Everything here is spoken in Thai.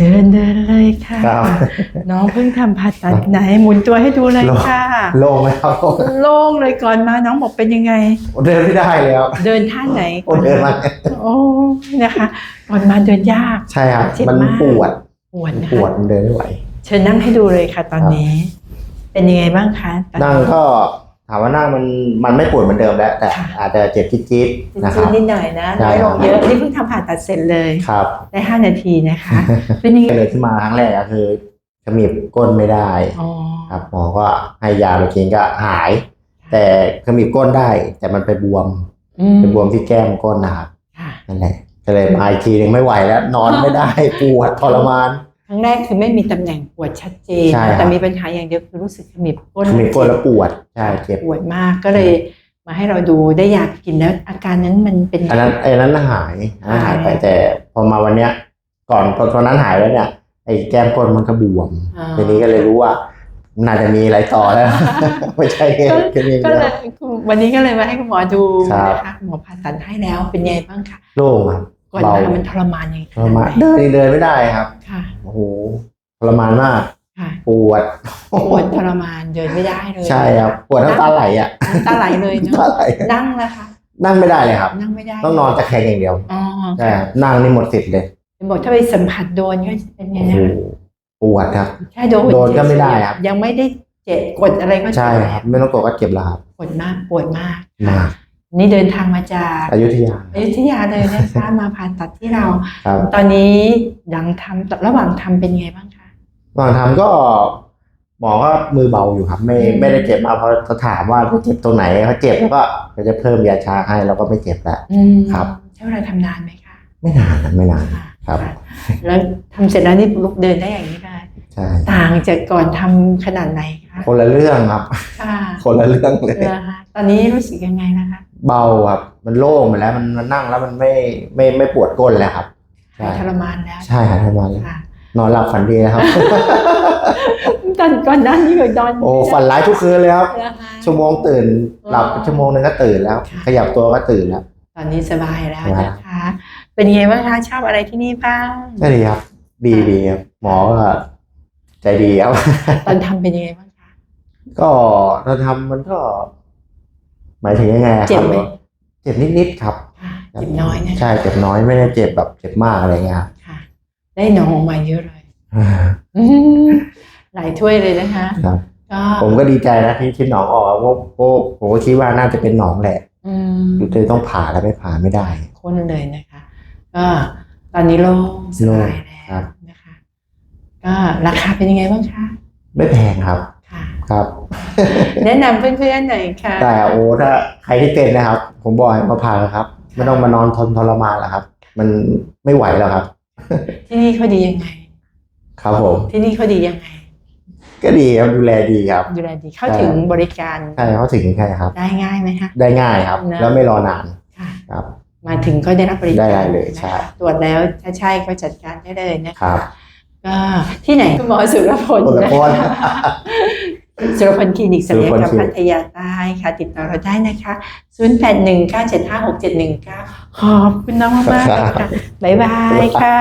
เชิญเดินเลยค่ะ ครับน้องเพิ่งทำผ่าตัดไหนหมุนตัวให้ดูเลยค่ะ โล่งไหมครับโล่งเลยก่อนมาน้องบอกเป็นยังไง เดินไม่ได้เลยครับเดินท่าไหนโอ้เดินมาโอ้นะคะก่อนมาเดินยาก ใช่ครับ เจ็บมันมากปวดปวดนะปวคะดมันเดินไม่ไหว เชิญนั่งให้ดูเลยค่ะ ตอนนี้ เป็นยังไงบ้างคะตอนั่งก็ ถามว่านั่งมันมันไม่ปวดเหมือนเดิมแล้ว แต่ค่ะอาจจะเจ็บจี๊ดๆนะคจิ้รัมบนิดหน่อยนะใช่น้อยลงครับเยอะนี่เพิ่งทำผ่าตัดเสร็จเลยครับได้ห้านาทีนะคะ เป็นยังไงเลยที่มาครั้งแรกก็คือขมิบก้นไม่ได้อ๋อครับหมอก็ให้ยาไปกินก็หาย แต่ขมิบก้นได้ แต่มันไปบวมอืมไปบวมที่แก้มก้นนะครับค่ะนั่นแหละก็เลยมาอีกทีหนึงไม่ไหวแล้ว นอนไม่ได้ปวดทรมาน ครั้งแรกคือไม่มีตำแหน่งปวดชัดเจน ใช่ครับ แต่มีปัญหาอย่างเดียวคือรู้สึกขมิบก้นขมิบก้นแล้วปวดใช่เจ็บปวดมากก็เลยมาให้เราดูได้อยากกินแล้ว อาการนั้นมันเป็นอันนั้นไอ้นั้นหายอันนั้นหายไปแต่พอมาวันเนี้ย ก่อนตอนนั้นหายแล้วเนี่ยไอ้แก้มก้นมันก็บวมอ่า ทีนี้ก็เลยรู้ว่าน่าจะมีอะไรต่อแล้ว ไม่ใช่แค่แค่นี้ก็เดีเลยวยวันนี้ก็เลยมาให้คุณหมอดูครับ นะคะหมอผ่าตัดให้แล้วเป็นไงบ้างคะ โล่งครับ ก่อนเบามามันทรมานยังไงทรมานเดินนี่เดินไม่ได้ครับ ค่ะ โอ้โหทรมานมากค่ะปวดปวดทรมานเดินไม่ได้เลย ใช่ครับปวดน้ำตาไหลอะน้ำตาไหลเลยเนาะน้ำตาไหลนั่งนะคะนั่งไม่ได้เลยครับ นั่งไม่ได้ต้องนอนตะแคงอย่างเดียวอ๋อใช่ครับนั่งนี่หมดสิทธิ์เลยเห็นบอกถ้าไปสัมผัสโดนก็จะเป็นไงโอ้โหนะคะปวดครับแค่โดนโดนก็ไม่ได้ครับ ยังไม่ได้เจ็บกดอะไรก็เจ็ใช่บครับ ไม่ต้องกลัวก็เจ็บแล้วครับปวดมากปวดมากมาก นี่เดินทางมาจากอยุธยาอยุธยาเลยนะคะมาผ่าตัดที่เราครับตอนนี้หลังทำระหว่างทำเป็นไงบ้างคะก่อนทำก็หมอก็มือเบาอยู่ครับ ไม่อืมไม่ได้เจ็บมากเพราะเขาถามว่าเจ็บตรงไหนเขาเจ็บแล้วก็ก็จะเพิ่มยาชาให้แล้วก็ไม่เจ็บแล้วอืมครับใช้เวลาทำนานไหมคะไม่นานนะไม่นานค่ะครับะแล้วทำเสร็จแล้วนี่ลุกเดินได้อย่างนี้ได้ใช่ต่างจากก่อนทำขนาดไหนคะ คนละเรื่องครับ ค่ะคนละเรื่องเลยนะคะตอนนี้รู้สึกยังไงนะคะ เบาครับ มันโล่งไปแล้วมันมันนั่งแล้วมันไม่ไม่ไม่ปวดก้นแล้วครับใช่หายทรมานแล้วใช่หายทรมานแล้วค่ะ นอนหลับฝันดีนะครับ ตอนก่อนหน้านี้ก็นอนโอ้ฝันร้ายทุกคืนเลยครับนะคะ ชั่วโมงตื่นหลับอ๋อชั่วโมงหนึงก็ตื่นแล้ว ค่ะ ขยับตัวก็ตื่นแล้ว ตอนนี้สบายแล้วครับนะคะ เป็นยังไงบ้างคะชอบอะไรที่นี่บ้าง ก็ดีครับ ดีดีครับหมอก็ใจดีครับ ตอนทำเป็นยังไงบ้างคะ ก็เราทำมันก็ หมายถึงยังไงอะเจ็บครับไหม เจ็บนิดๆครับ ค่ะเจ็บน้อยนะใช่เจ็บน้อยไม่ได้เจ็บแบบเจ็บมากอะไรเงี้ยครับค่ะ ได้หนองออกมาเยอะเลยอืมหลายถ้วยเลยนะคะครับ ก็ผมก็ดีใจนะที่ที่หนองออกเพราะเพราะผมก็คิดว่าน่าจะเป็นหนองแหละอืมดูเลยต้องผ่าแล้วไม่ผ่าไม่ได้ข้นเลยนะคะ ก็ตอนนี้โล่งสบายแล้ครัวบ นะคะ ก็ราคาเป็นยังไงบ้างคะ ไม่แพงครับ ค่ะ ครับ แนะนำเพื่อนๆหน่อยค่ะ แต่โอ้ถ้าใครที่เป็นนะครับ ผมบอกให้มาผ่าเลยครับ ไม่ต้องมานอนทนทรมานแล้วครับ มันไม่ไหวแล้วครับ ที่นี่เขาดียังไง ครับผม ที่นี่เขาดียังไง ก็ดีครับดูแลดีครับ ดูแลดีเข้าถึงบริการใช่เขาถึงใช่ครับ ได้ง่ายไหมคะได้ง่ายครับนะแล้วไม่รอนานค่ะครับมาถึงก็ได้รับบริการได้เลยนะคะใช่ตรวจแล้วถ้าใช่ก็จัดการได้เลยนะครัคะบก็ที่ไหนคุณหมอสุรพลสุรพลนะคะ สุรพลคลินิกศัลยกรรมสุรพลคลินิกพัทยาใต้ค่ะ ติดต่อเราได้นะคะ 0819756719 ขอบคุณน้องมากๆเลยค่ะ บ๊ายบายค่ะ